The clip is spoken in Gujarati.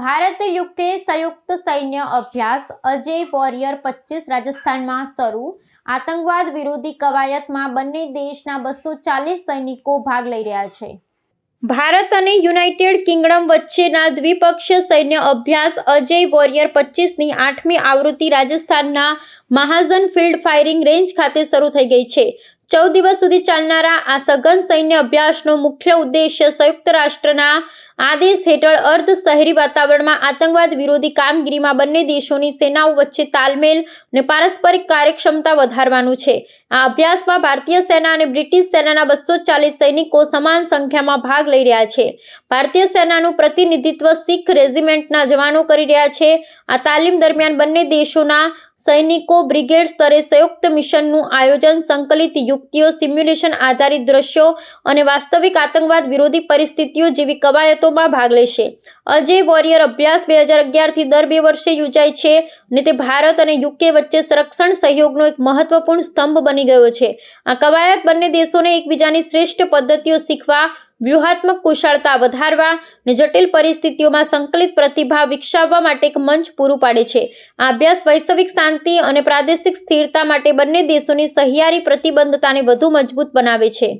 ભારત યુકે સંયુક્ત સૈન્ય અભ્યાસ અજય વોરિયર પચીસ રાજસ્થાનમાં શરૂ. આતંકવાદ વિરોધી કવાયતમાં બંને દેશના બસો ચાલીસ સૈનિકો ભાગ લઈ રહ્યા છે. ભારત અને યુનાઇટેડ કિંગડમ વચ્ચેના દ્વિપક્ષીય સૈન્ય અભ્યાસ અજય વોરિયર પચીસની આઠમી આવૃત્તિ રાજસ્થાનના મહાજન ફિલ્ડ ફાયરિંગ રેન્જ ખાતે શરૂ થઈ ગઈ છે. ચૌદ દિવસ સુધી ચાલનારા આ સઘન સૈન્ય અભ્યાસનો મુખ્ય ઉદ્દેશ્ય સંયુક્ત રાષ્ટ્રના આદેશ હેઠળ અર્ધ શહેરી વાતાવરણમાં આતંકવાદ વિરોધી કામગીરીમાં બંને દેશોની સેનાઓ વચ્ચે તાલમેલ અને પારસ્પરિક કાર્યક્ષમતા વધારવાનું છે. આ અભ્યાસમાં ભારતીય સેના અને બ્રિટિશ સેનાના બસો ચાલીસ સૈનિકો સમાન સંખ્યામાં ભાગ લઈ રહ્યા છે. ભારતીય સેનાનું પ્રતિનિધિત્વ શીખ રેજિમેન્ટના જવાનો કરી રહ્યા છે. આ તાલીમ દરમિયાન બંને દેશોના સૈનિકો બ્રિગેડ સ્તરે સંયુક્ત મિશનનું આયોજન, સંકલિત યુક્તિઓ, સિમ્યુલેશન આધારિત દ્રશ્યો અને વાસ્તવિક આતંકવાદ વિરોધી પરિસ્થિતિઓ જેવી કવાયતોમાં ભાગ લેશે. અજય વોરિયર અભ્યાસ બે હજાર અગિયારથી દર બે વર્ષે યોજાય છે અને તે ભારત અને યુકે વચ્ચે સંરક્ષણ સહયોગનો એક મહત્વપૂર્ણ સ્તંભ બની ગયો છે. આ કવાયત બંને દેશોને એકબીજાની શ્રેષ્ઠ પદ્ધતિઓ શીખવા વ્યૂહાત્મક કુશળતા વધારવા અને જટિલ પરિસ્થિતિઓમાં સંકલિત પ્રતિભા વિકસાવવા માટે એક મંચ પૂરું પાડે છે. આ અભ્યાસ વૈશ્વિક શાંતિ અને પ્રાદેશિક સ્થિરતા માટે બંને દેશોની સહિયારી પ્રતિબદ્ધતાને વધુ મજબૂત બનાવે છે.